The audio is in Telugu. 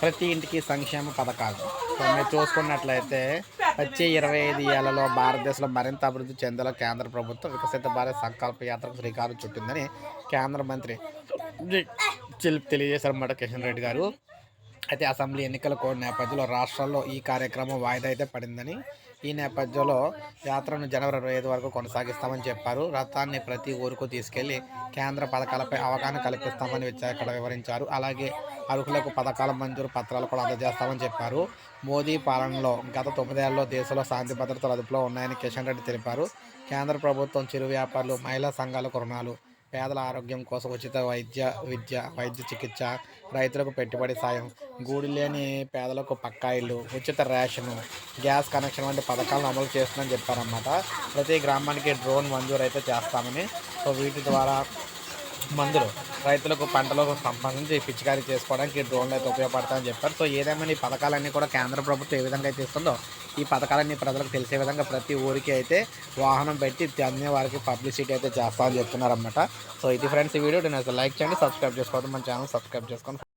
ప్రతి ఇంటికి సంక్షేమ పథకాలు. మీరు చూసుకున్నట్లయితే వచ్చే ఇరవై ఐదు ఏళ్ళలో భారతదేశంలో మరింత అభివృద్ధి చెందేలా కేంద్ర ప్రభుత్వం వికసిత భారత్ సంకల్ప యాత్రకు శ్రీకారం చుట్టిందని కేంద్ర మంత్రి తెలియజేశారన్నమాట కిషన్ రెడ్డి గారు. అయితే అసెంబ్లీ ఎన్నికల కోడ్ నేపథ్యంలో రాష్ట్రాల్లో ఈ కార్యక్రమం వాయిదా అయితే పడిందని ఈ నేపథ్యంలో యాత్రను జనవరి ఇరవై ఐదు వరకు కొనసాగిస్తామని చెప్పారు. రథాన్ని ప్రతి ఊరుకు తీసుకెళ్ళి కేంద్ర పథకాలపై అవగాహన కల్పిస్తామని ఇక్కడ వివరించారు. అలాగే అర్హులకు పథకాల మంజూరు పత్రాలు కూడా అందజేస్తామని చెప్పారు. మోదీ పాలనలో గత తొమ్మిదేళ్ళలో దేశంలో శాంతి భద్రతలు అదుపులో ఉన్నాయని కిషన్ రెడ్డి తెలిపారు. కేంద్ర ప్రభుత్వం చిరు వ్యాపారులు మహిళా సంఘాలకు రుణాలు పేదల ఆరోగ్యం కోసం ఉచిత వైద్య విద్య వైద్య చికిత్స రైతులకు పెట్టుబడి సాయం గూడు లేని పేదలకు పక్కా ఇల్లు ఉచిత రేషను గ్యాస్ కనెక్షన్ వంటి పథకాలను అమలు చేస్తుందని చెప్పారన్నమాట. ప్రతి గ్రామానికి డ్రోన్ మంజూరు అయితే చేస్తామని. సో వీటి ద్వారా మందులు రైతులకు పంటలకు సంబంధించి పిచికారీ చేసుకోవడానికి డ్రోన్లు అయితే ఉపయోగపడతాయని చెప్పారు. సో ఏదేమైనా ఈ పథకాలన్నీ కూడా కేంద్ర ప్రభుత్వం ఏ విధంగా అయితే ఇస్తుందో ఈ పథకాలన్నీ ప్రజలకు తెలిసే విధంగా ప్రతి ఊరికి అయితే వాహనం పెట్టి అన్ని వారికి పబ్లిసిటీ అయితే చేస్తామని చెప్తున్నారన్నమాట. సో ఇది ఫ్రెండ్స్ ఈ వీడియో. నేను లైక్ చేయండి సబ్స్క్రైబ్ చేసుకోండి మన ఛానల్ సబ్స్క్రైబ్ చేసుకోండి